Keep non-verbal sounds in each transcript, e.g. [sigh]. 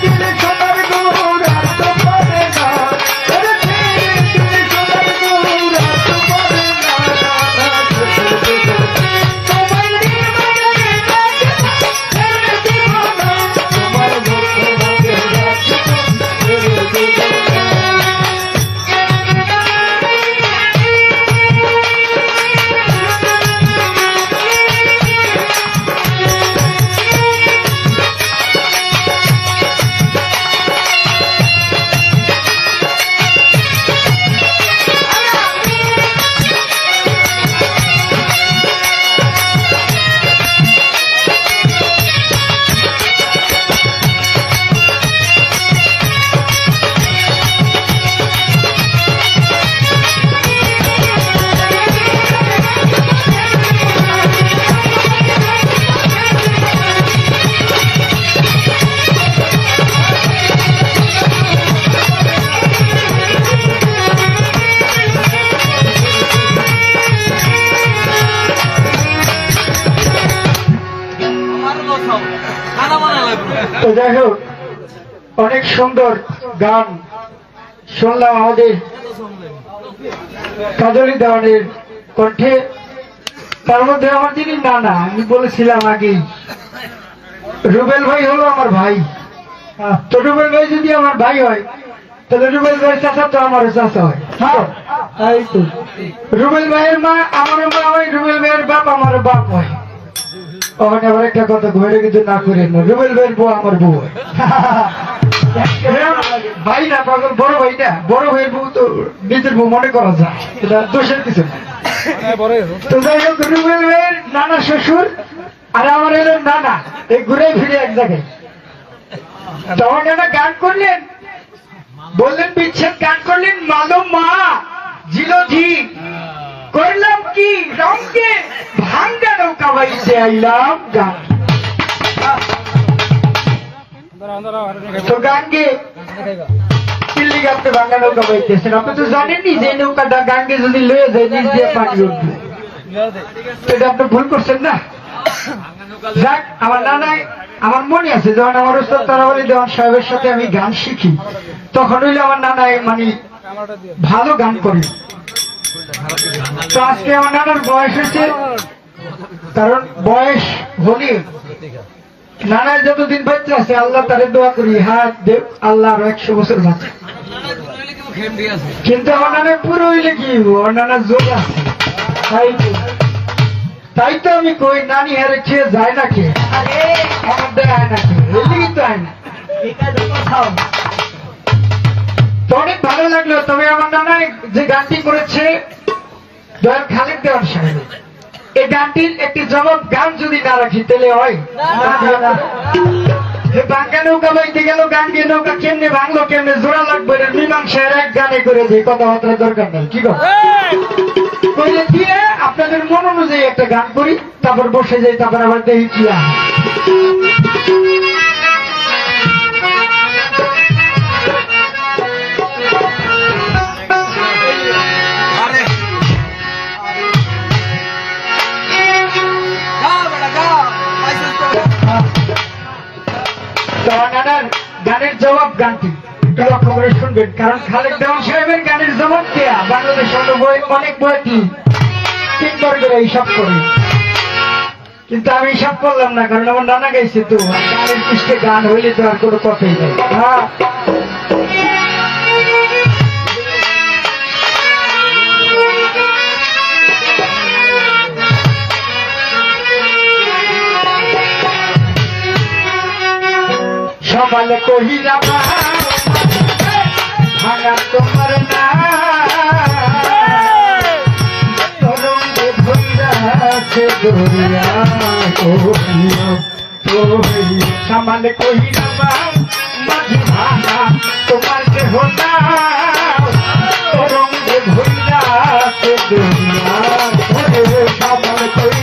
Get it সুন্দর গান শুনলাম আমাদের কাজলি দেওয়ানের কণ্ঠে। তার মধ্যে আমার যিনি নানা আমি বলেছিলাম আগেই রুবেল ভাই হলো আমার ভাই। তো রুবেল ভাই যদি আমার ভাই হয় তাহলে রুবেল ভাই চাচা তো আমার চাচা হয়। হ্যাঁ। তো। রুবেল ভাইয়ের মা আমার মা হয় রুবেল ভাইয়ের বাপ আমার বাপ হয়। ওখানে আবার একটা কথা ঘরে কিন্তু না করে না রুবেল ভাইয়ের বউ আমার বউ হয়। [laughs] ভাই না পাগল, বড় ভাই না বড় ভাইয়ের বউ তো নিজের বউ মনে করা যায়। এটা দোষের কিছু তো যাই হোক রুবেল ভাইয়ের নানা শ্বশুর আর আমার নানা। এই ঘুরে ফিরে এক জায়গায়। গান করলেন। বললেন, বিচ্ছেদ গান করলেন মা করলাম কি? রঙকে ভাঙ্গা নৌকা বাইতে আইলাম গান। গানকে দিল্লি গানতে ভাঙ্গা নৌকা বাইতেছেন আপনি তো জানেননি যে নৌকাটা গানকে যদি লয়ে যায় নিচ দিয়ে পানি উঠবে। এটা আপনি ভুল করছেন না। যাক আমার মনে আছে যখন আমার তারাবলি দেওয়ান সাহেবের সাথে আমি গান শিখি তখন হইলে আমার নানাই মানে ভালো গান করি। তো আজকে আমার নানার বয়স হয়েছে কারণ বয়স হলে নানার যতদিন বাচ্চা আছে, আল্লাহ তারে দোয়া করি, হাত দেব আল্লাহ আরও একশো বছর বাঁচে। কিন্তু আমার নানা পুরো হইলে কি? আমার নানা যোগ আছে। তাই তাই তো আমি কই, নানি হারে খেয়ে যায় না খেয়ে আমার দেয় না খেয়ে এদিকে তো আয় না। অনেক ভালো লাগল। তবে আমার নানা যে গানটি করেছে, দয়াল খালেদ দেওয়ার সাহেব। এই গানটির একটি জবাব গান যদি না রাখি তাহলে হয়? যে বাঙ্গা নৌকা বইতে গেল গান গিয়ে নৌকা কেমনে ভাঙলো কেমনে জোড়া লাগবে মীমাংসার এক গানে করে দিই কথাবার্তা দরকার নেই কি করে দিয়ে আপনাদের মন অনুযায়ী একটা গান করি তারপর বসে যাই তারপর আবার দেখি কি হয়। গানের জবাব গানটি। লক্ষ্য শুনবেন, কারণ খালেদ দেওয়ান সাহেবের গানের জবাব দেয়া বাংলাদেশ অনেক বইটি। তিনবার করে এইসব করে। কিন্তু আমি সব করলাম না, কারণ আমার নানা গাইছে তো। গানের পৃষ্ঠে গান হইলে তো আর কোনো কথাই নেই। হ্যাঁ। সকালে কহিলা ভাঙা তোমার না সামালে কহিলা মাঝি ভাঙা তোমার দেহ না তরঙ্গে ভৈরা আছে দরিয়া সামালে কহিলা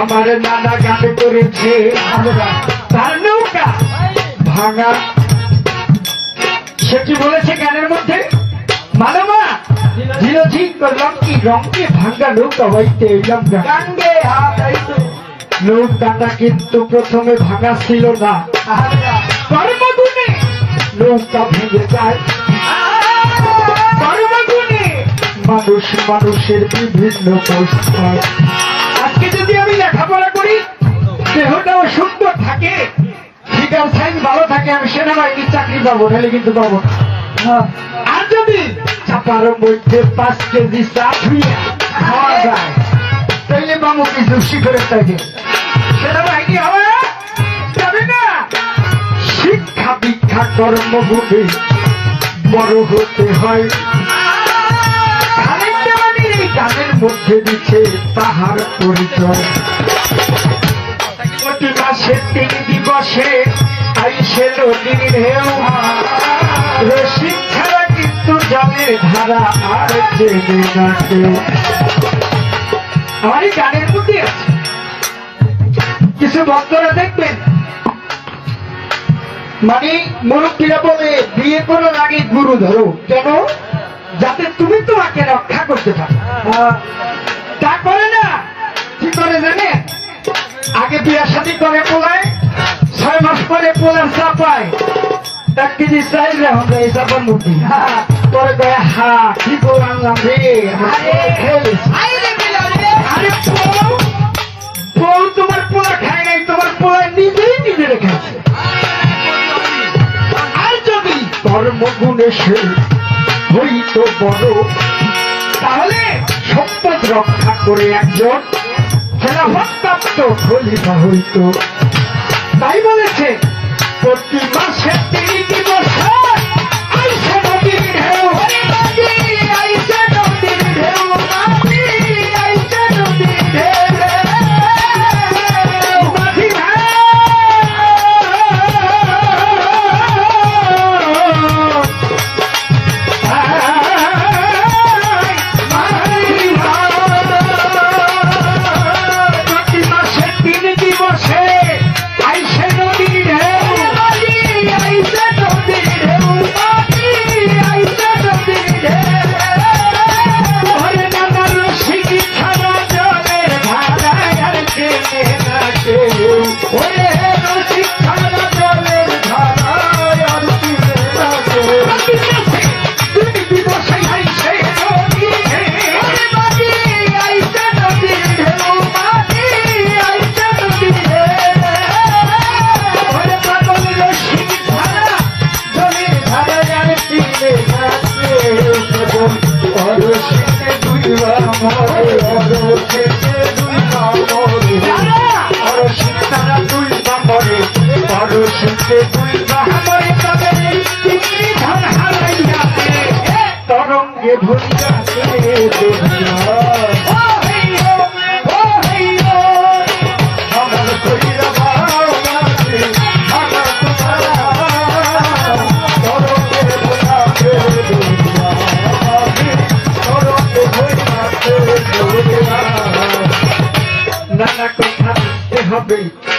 আমার নানা গান করেছে তার নৌকা ভাঙা। সেটি বলেছে গানের মধ্যে? মানবা ঝিল করলাম কি রঙকে ভাঙ্গা নৌকা হইতে এলাম গাঙ্গে নৌকাটা কিন্তু প্রথমে ভাঙা ছিল না। কর্মগুণে নৌকা ভেঙে যায়। কর্মগুণে মানুষ মানুষের বিভিন্ন আজকে যদি আমি লেখাপড়া করি দেহটাও সুন্দর থাকে। ফিগার সাইজ ভালো থাকে আমি সেনাবাহিনীর চাকরি পাবো তাহলে কিন্তু পাবো না। হ্যাঁ। আর যদি চাপার মধ্যে পাঁচ কেজি চা ধুইয়া খাওয়া যায়। তাইলে বাবু কিছু শিখরে থাকে হবে? না। শিক্ষা দীক্ষা কর্মভূমি বড় হতে হয়। মধ্যে দিচ্ছে তাহার পরিচয়। প্রতি তিন দিবসে আইসে নদীর ঢেউ রসিক জলের ধারা আর আমার এই গানের মধ্যে আছে। কিছু ভক্তরা দেখবেন। মানে মুরব্বীরা বলে, বিয়ে করার আগে গুরু ধরো। কেন? যাতে তুমি তোমাকে রক্ষা করতে পারো। তা করে না। কি করে জানে আগে বিয়ে শাদী করে পোলায়, ছয় মাস পরে পোলার চাপায়। এক কেজি চাইল এখন এই চাপার পরে কয়ে হা কি করে আনলাম রে। বউ, তোমার পোলা খায় নাই তোমার পোলা নিজেই নিজে রেখেছে আর যদি কর্মগুণে সে হইত বড় তাহলে সম্পদ রক্ষা করে একজন খেলাফতপ্রাপ্ত খলিফা হইত। তাই বলেছে প্রতি মাসে তিন দিবস দুইবা মরে অরসিকে তবে তরঙ্গে ভরিয়া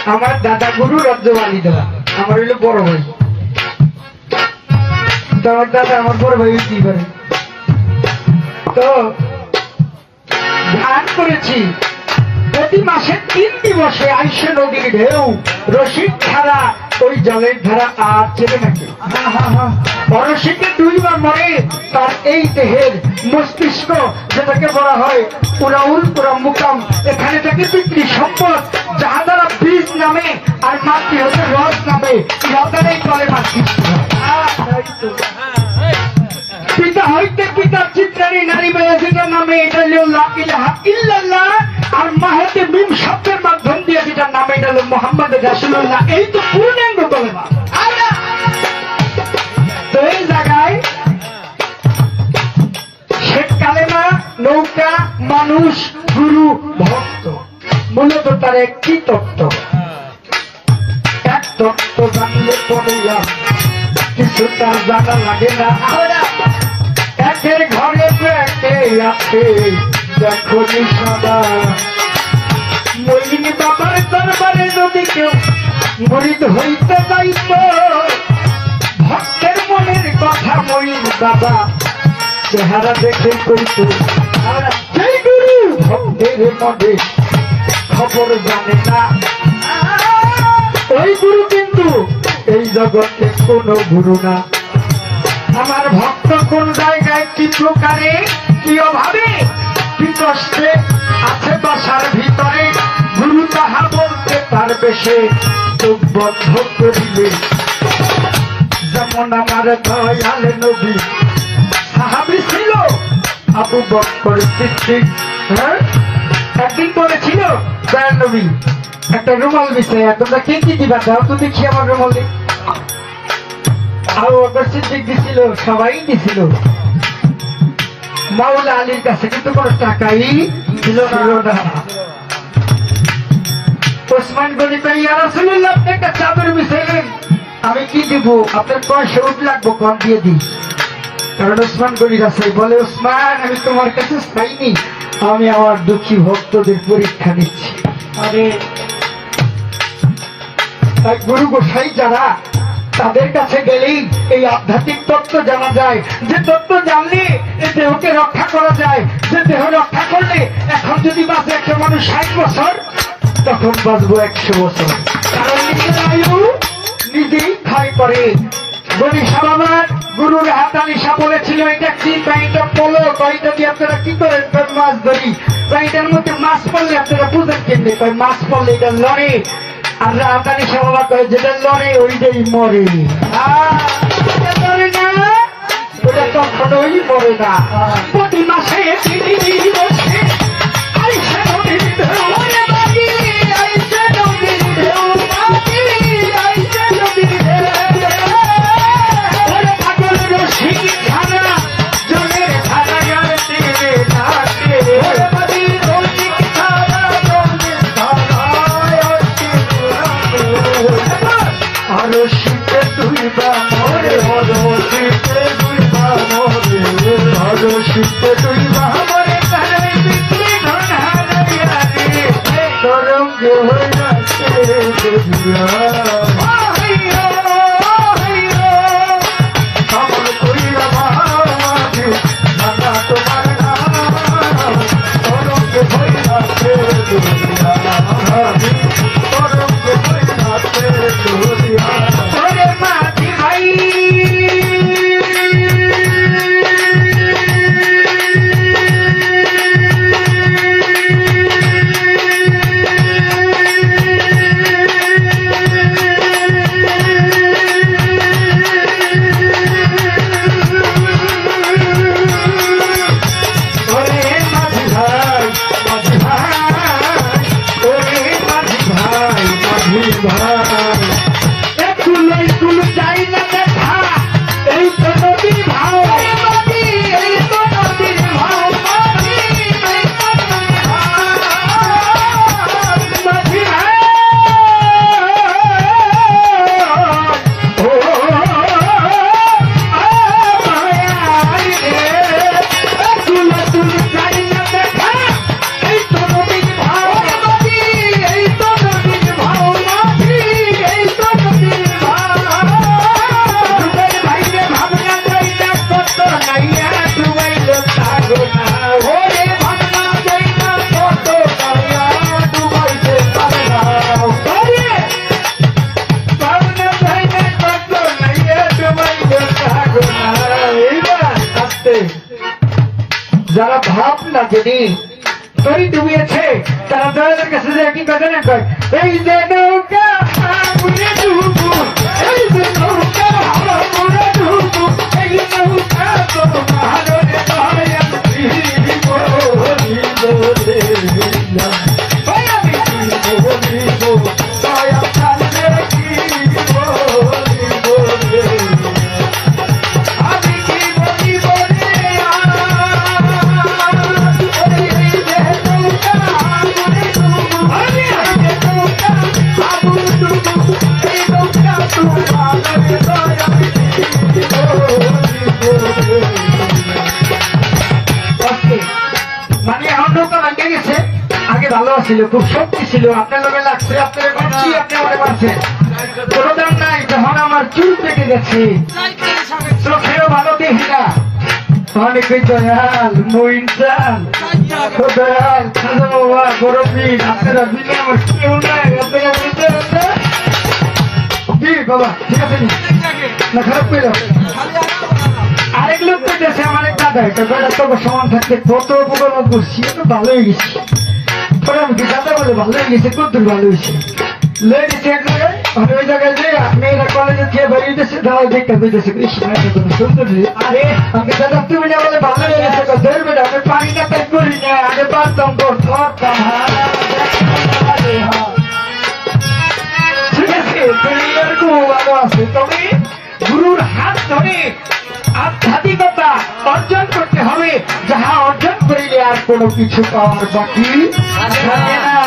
আমার দাদা গুরু রজ্জবালি দেওয়া। আমার হইল বড় ভাই। আমার দাদা আমার বড় ভাই কি করে তো ধ্যান করেছি। প্রতি মাসে তিন দিবসে আইসে নদীর ঢেউ। রসিক ধারা, ওই জলের ধারা আর চেপে নাকি। পরশিকে দুইবার মরে তার এই দেহের মস্তিষ্ক যেটাকে বলা হয় উড়াউল পুরা মুকাম এখানে থেকে বিক্রি সম্পদ? যাহা দ্বারা বীজ নামে আর মাতৃ হচ্ছে রস নামে। ইহাদারেই চলে মাতৃ পিতা হইতে পিতার চিত্রানি, নারী বেয়েছিটার নামে এটা হলো লা ইলাহা ইল্লাল্লাহ। আর মাহেতে মিম শব্দের মাধ্যম দিয়ে যেটা নাম এটা হলো মোহাম্মদ রাসুল্লাহ এই তো পূর্ণাঙ্গ কলেমা নৌকা, মানুষ, গুরু, ভক্ত। মূলত তার একটি তত্ত্ব। এক তত্ত্ব জানলে আর কিছু তার জানা লাগে না। একের ঘরে একে আছে দেখো নিশাদা মলিনী বাবার দরবারে যদি কেউ মরিদ হইতে চাইত, ভক্তের মনের কথা মরিদ বাবা চেহারা দেখে কইত খবর জানে না ওই গুরু কিন্তু এই জগতে কোনো গুরু না। আমার ভক্ত কোন জায়গায় কি প্রকারে কি অভাবে? কি কষ্টে আছে বাসার ভিতরে গুরু তাহা বলতে পারবে সে। চোখ বন্ধ করিলে যেমন আমার দয়াল নবী। সাহাবি ছিল। আবু বক্কর সিদ্দিক হ্যাঁ? একদিন বলেছিল দয়াল নবী একটা রুমাল বিষয় তোমরা কে কি দিবা? দাও তো দেখি আমার রুমাল আবু বকর সিদ্দিক দিছিল সবাই দিছিল। মাওলা আলীর কাছে কিন্তু কোনো টাকাই ছিল না। ওসমান গনি ইয়া রাসূলুল্লাহ আপনি একটা চাদর মিশাইলেন। আমি কি দিব? আপনার পয়সা উঠ লাগবো কম দিয়ে দিই। কারণ ওসমান গনি রাসাই বলে, ওসমান, আমি তোমার কাছে চাইনি। আমি আমার দুঃখী ভক্তদের পরীক্ষা নিচ্ছি। গুরু গোসাই যারা, তাদের কাছে গেলেই এই আধ্যাত্মিক তত্ত্ব জানা যায়। যে তত্ত্ব জানলে এই দেহকে রক্ষা করা যায়। যে দেহ রক্ষা করলে এখন যদি বাঁচে একটা মানুষ ষাট বছর, তখন বাঁচবো একশো বছর। কারণ নিজেই ক্ষয় করে। গণিসা বাবার গুরুর হাতানিসা বলেছিল এটা কি পাইটা পলো পাইটা দিয়ে আপনারা কি করেন? কই মাছ ধরি। পাইটার মধ্যে মাছ পড়লে আপনারা বুঝেন কেমনি? মাছ পড়লে এটা লড়ে। আর হাতানিসা বাবা কয়, যেটা লড়ে, ওইটাই মরে। কখনোই মরে না। প্রতি মাসে তারা দয়ালের কাছে কি কথা না এই যে নৌকা। ছিল খুব শক্তি ছিল। আপনার লোকে লাগছে আপনার করছি আপনি পারছেন কোনো দাম নাই যখন আমার চুল পেকে গেছে। চোখেও ভালো দেখি না। অনেকই দয়াল মইন চাল দয়াল খাজা বাবা গরমি আপনারা বিলে আমার কেউ নাই আপনারা বুঝতে পারছেন বাবা ঠিক আছে না? খারাপ করে আরেক লোক পেতেছে আমার একটা সমান থাকতে কত উপকরণ করছি তো ভালো হয়ে গেছি পরে আমি কি দাদা বলে ভালো হয়ে গেছে কত ভালো হয়েছে গেছে এক জায়গায়, আর ওই জায়গায় যে মেয়েরা কলেজে খেয়ে বেরিয়ে গেছে দাদা দেখতে পেয়েছে কৃষ্ণ সুন্দর। আরে, আমাকে দাদা, তুমি না বলে ভালো গেছে তো আমি পানিটা প্যাক করি না। আগে পারতাম তো ধরতাম ঠিক আছে তুমি এরকম ভালো আছে। তবে গুরুর হাত ধরে আধ্যাত্মিকতা অর্জন করতে হবে। যাহা অর্জন করিলে আর কোনো কিছু পাওয়ার বাকি থাকে না।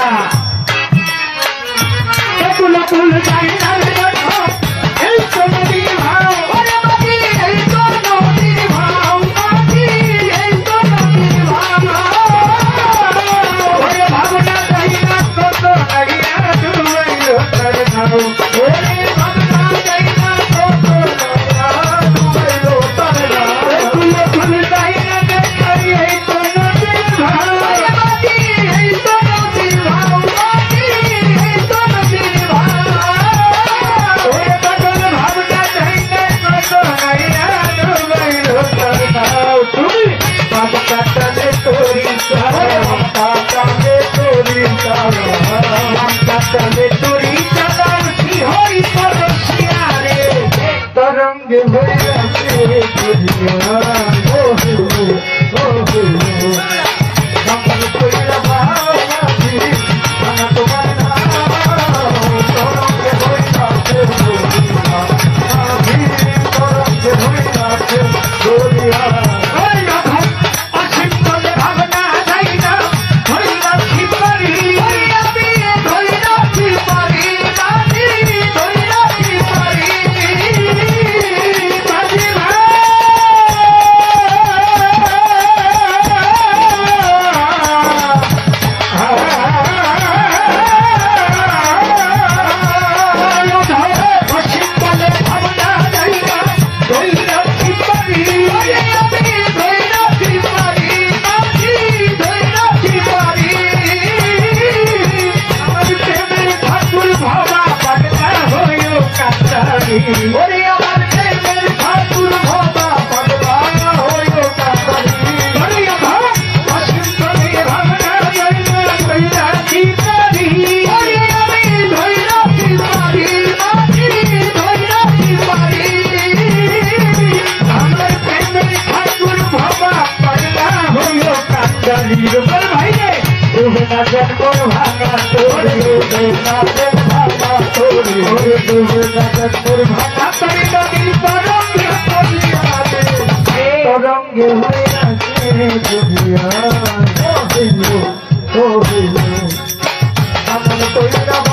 তরঙ্গে হয়ে আছে দুনিয়া, ও হইল, ও হইল। আমার কইরা